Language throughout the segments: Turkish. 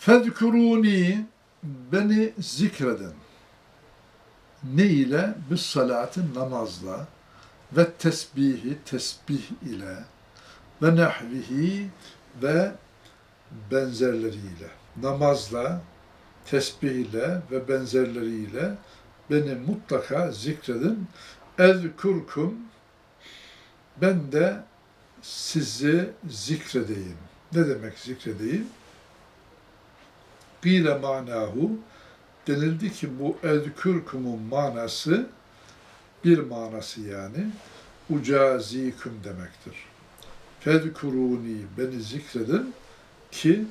Fezkuruni beni zikredin. Ne ile? Bis salatı namazla ve tesbihi tesbih ile ve nehvihi ve benzerleriyle. Namazla, tesbih ile ve benzerleriyle beni mutlaka zikredin. Ezkurkum ben de sizi zikredeyim. Ne demek zikredeyim? Gile manahu denildi ki bu ezkürkumun manası bir manası yani ucaziküm demektir. Fezkuruni beni zikredin ki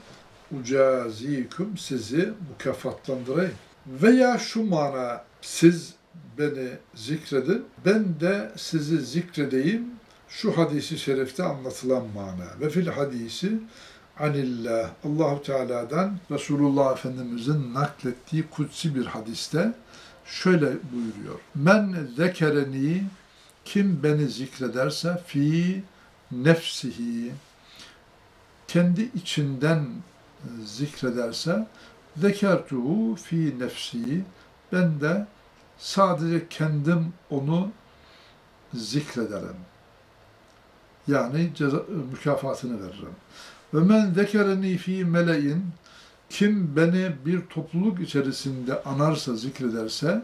ucaziküm sizi mükafatlandırayım. Veya şu mana siz beni zikredin, ben de sizi zikredeyim. Şu hadisi şerifte anlatılan mana. Ve fil hadisi anillah Allahu Teala'dan Resulullah Efendimizin naklettiği kutsi bir hadiste şöyle buyuruyor. Men zekereni kim beni zikrederse fi nefsihi kendi içinden e, zikrederse zekertuhu fi nefsi ben de sadece kendim onu zikrederim. Yani ceza, mükafatını veririm. Ve men zekereni fi meleğin kim beni bir topluluk içerisinde anarsa, zikrederse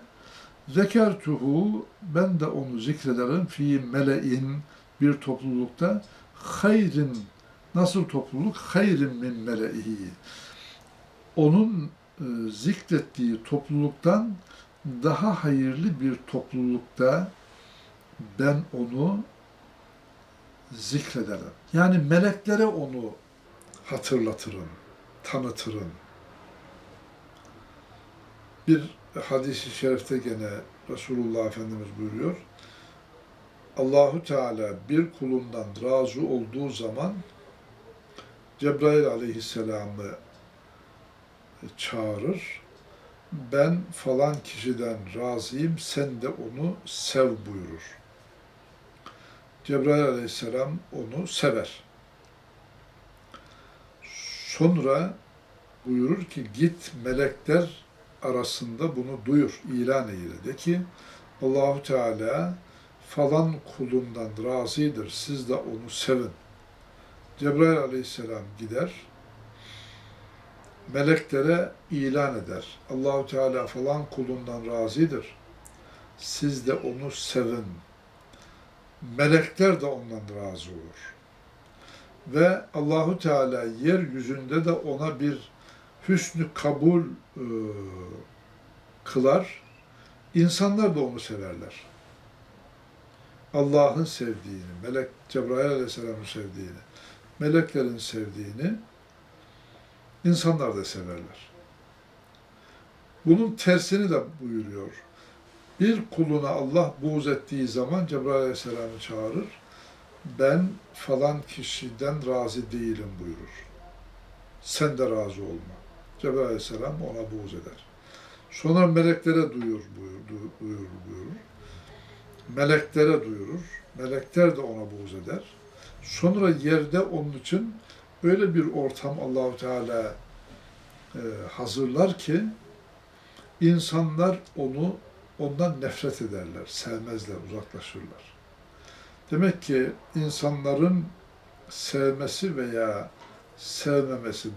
zekertuhu ben de onu zikrederim fi meleğin bir toplulukta hayrin nasıl topluluk? Hayrin min mele'ihi. Onun e, zikrettiği topluluktan daha hayırlı bir toplulukta ben onu zikrederim. Yani meleklere onu hatırlatırım, tanıtırım. Bir hadis-i şerifte gene Resulullah Efendimiz buyuruyor. Allahu Teala bir kulundan razı olduğu zaman Cebrail aleyhisselamı çağırır. Ben falan kişiden razıyım, sen de onu sev buyurur. Cebrail aleyhisselam onu sever. Sonra buyurur ki git melekler arasında bunu duyur, ilan eyle. De ki Allahu Teala falan kulundan razıdır, siz de onu sevin. Cebrail aleyhisselam gider, meleklere ilan eder. Allahu Teala falan kulundan razıdır. Siz de onu sevin. Melekler de ondan razı olur. Ve Allahu Teala yeryüzünde de ona bir hüsnü kabul e, kılar. İnsanlar da onu severler. Allah'ın sevdiğini, Melek Cebrail Aleyhisselam'ın sevdiğini, meleklerin sevdiğini insanlar da severler. Bunun tersini de buyuruyor. Bir kuluna Allah buğz ettiği zaman Cebrail Aleyhisselam'ı çağırır. Ben falan kişiden razı değilim buyurur. Sen de razı olma. Cebrail Aleyhisselam ona buğz eder. Sonra meleklere duyur, buyur, duyur, buyurur. Meleklere duyurur. Melekler de ona buğz eder. Sonra yerde onun için öyle bir ortam Allahu Teala e, hazırlar ki insanlar onu ondan nefret ederler, sevmezler, uzaklaşırlar. Demek ki insanların sevmesi veya sevmemesi, e,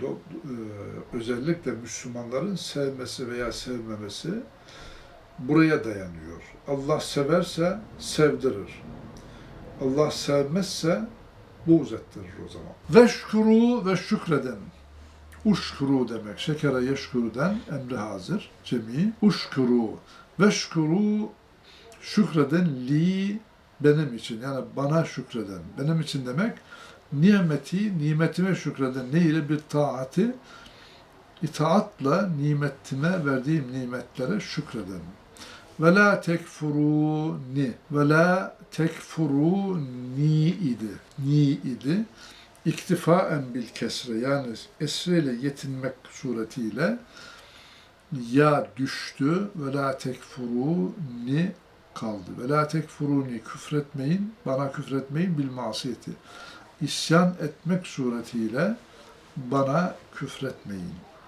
özellikle Müslümanların sevmesi veya sevmemesi buraya dayanıyor. Allah severse sevdirir. Allah sevmezse buğz ettirir o zaman. Veşkuru ve şükredin. Uşkuru demek. Şekere yeşkurudan emri hazır. Cemi. Uşkuru. Veşkuru şükredin li benim için. Yani bana şükreden. Benim için demek nimeti, nimetime şükreden. Ne ile bir taati itaatla nimetime verdiğim nimetlere şükreden. Ve la tekfuruni ve la tekfuruni idi. Ni idi. İktifaen bil kesre yani esreyle yetinmek suretiyle ya düştü ve la tekfuruni kaldı. Ve la tekfuruni küfretmeyin, bana küfretmeyin bil masiyeti. İsyan etmek suretiyle bana küfretmeyin.